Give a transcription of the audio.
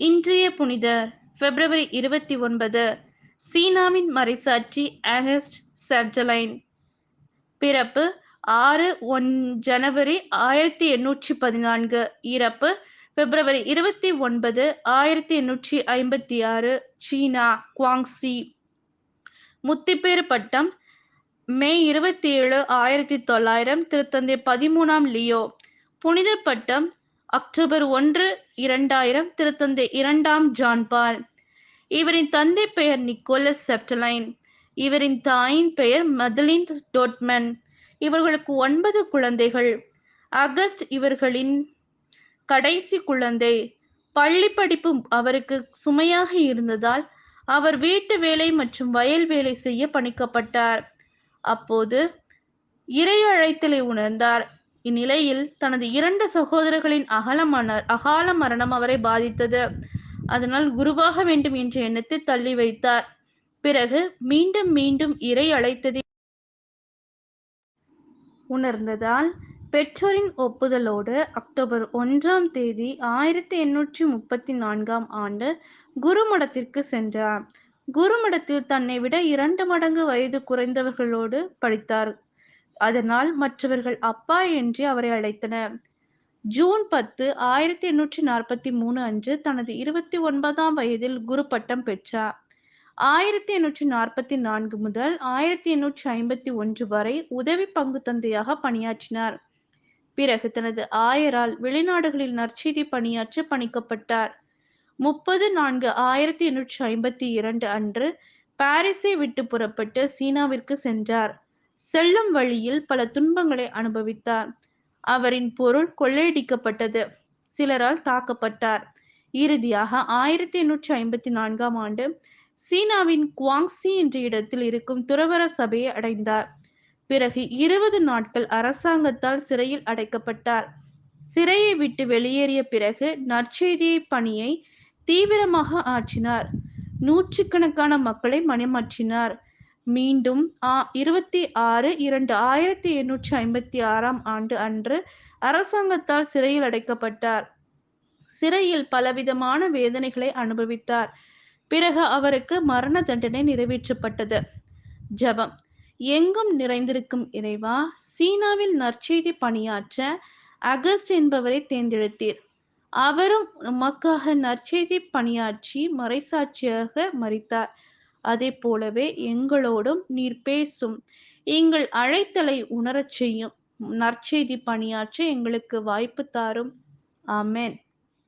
இன்றைய புனிதர் பிப்ரவரி இருபத்தி ஒன்பது சீனாவின் மறைசாட்சி ஆகஸ்ட் சர்ஜலைன். பிறப்பு ஆறு ஒன் ஜனவரி ஆயிரத்தி எண்ணூற்றி பதினான்கு இறப்பு பிப்ரவரி இருபத்தி ஒன்பது ஆயிரத்தி எண்ணூற்றி ஐம்பத்தி ஆறு சீனா குவாங்சி முத்திப்பேறு பட்டம் மே இருபத்தி ஏழு ஆயிரத்தி தொள்ளாயிரம் திருத்தந்தை பதிமூணாம் லியோ. புனித பட்டம் அக்டோபர் ஒன்று இரண்டாயிரம் திருத்தந்தை இரண்டாம் ஜான்பால் இவரின் தந்தை பெயர் நிக்கோலஸ் செப்டலைன். இவரின் தாயின் பெயர் மதலின் டோட்மன். இவர்களுக்கு ஒன்பது குழந்தைகள். அகஸ்ட் இவர்களின் கடைசி குழந்தை. பள்ளி படிப்பு அவருக்கு சுமையாக இருந்ததால் அவர் வீட்டு வேலை மற்றும் வயல் வேலை செய்ய பணிக்கப்பட்டார். அப்போது இறை அழைத்தலை உணர்ந்தார். இந்நிலையில் தனது இரண்டு சகோதரர்களின் அகல மன அகால மரணம் அவரை பாதித்தது. அதனால் குருவாக வேண்டும் என்ற எண்ணத்தை தள்ளி வைத்தார். பிறகு மீண்டும் மீண்டும் இறை அழைத்ததை உணர்ந்ததால் பெற்றோரின் ஒப்புதலோடு அக்டோபர் ஒன்றாம் தேதி ஆயிரத்தி எண்ணூற்றி முப்பத்தி நான்காம் ஆண்டு குருமடத்திற்கு சென்றார். குருமடத்தில் தன்னை விட இரண்டு மடங்கு வயது குறைந்தவர்களோடு படித்தார். அதனால் மற்றவர்கள் அப்பா என்று அவரை அழைத்தனர். ஜூன் பத்து ஆயிரத்தி எண்ணூற்றி நாற்பத்தி மூணு அன்று தனது இருபத்தி ஒன்பதாம் வயதில் குரு பட்டம் பெற்றார். ஆயிரத்தி எண்ணூற்றி நாற்பத்தி நான்கு முதல் ஆயிரத்தி எண்ணூற்றி ஐம்பத்தி ஒன்று வரை உதவி பங்கு தந்தையாக பணியாற்றினார். பிறகு தனது ஆயரால் வெளிநாடுகளில் நற்செய்தி பணியாற்ற பணிக்கப்பட்டார். முப்பது நான்கு ஆயிரத்தி எண்ணூற்றி ஐம்பத்தி இரண்டு அன்று பாரிஸை விட்டு புறப்பட்டு சீனாவிற்கு சென்றார். செல்லும் வழியில் பல துன்பங்களை அனுபவித்தார். அவரின் பொருள் கொள்ளையடிக்கப்பட்டது. சிலரால் தாக்கப்பட்டார். இறுதியாக ஆயிரத்தி எண்ணூற்றி ஐம்பத்தி நான்காம் ஆண்டு சீனாவின் குவாங்சி என்ற இடத்தில் இருக்கும் துறவர சபையை அடைந்தார். பிறகு இருபது நாட்கள் அரசாங்கத்தால் சிறையில் அடைக்கப்பட்டார். சிறையை விட்டு வெளியேறிய பிறகு நற்செய்தியை பணியை தீவிரமாக ஆற்றினார். நூற்றுக்கணக்கான மக்களை மணிமாற்றினார் மீண்டும் இருபத்தி ஆறு இரண்டு ஆயிரத்தி எண்ணூற்றி ஐம்பத்தி ஆறாம் ஆண்டு அன்று அரசாங்கத்தால் சிறையில் அடைக்கப்பட்டார். சிறையில் பலவிதமான வேதனைகளை அனுபவித்தார். பிறகு அவருக்கு மரண தண்டனை நிறைவேற்றப்பட்டது. ஜபம். எங்கும் நிறைந்திருக்கும் இறைவா சீனாவில் நற்செய்தி பணியாற்ற அகஸ்ட் என்பவரை தேர்ந்தெடுத்தீர். அவரும் உமக்காக நற்செய்தி பணியாற்றி மறைசாட்சியாக மறித்தார். அதே போலவே எங்களோடும் நீர் பேசும். எங்கள் அழைத்தலை உணரச் செய்யும். நற்செய்தி பணியாற்ற எங்களுக்கு வாய்ப்பு தாரும். ஆமேன்.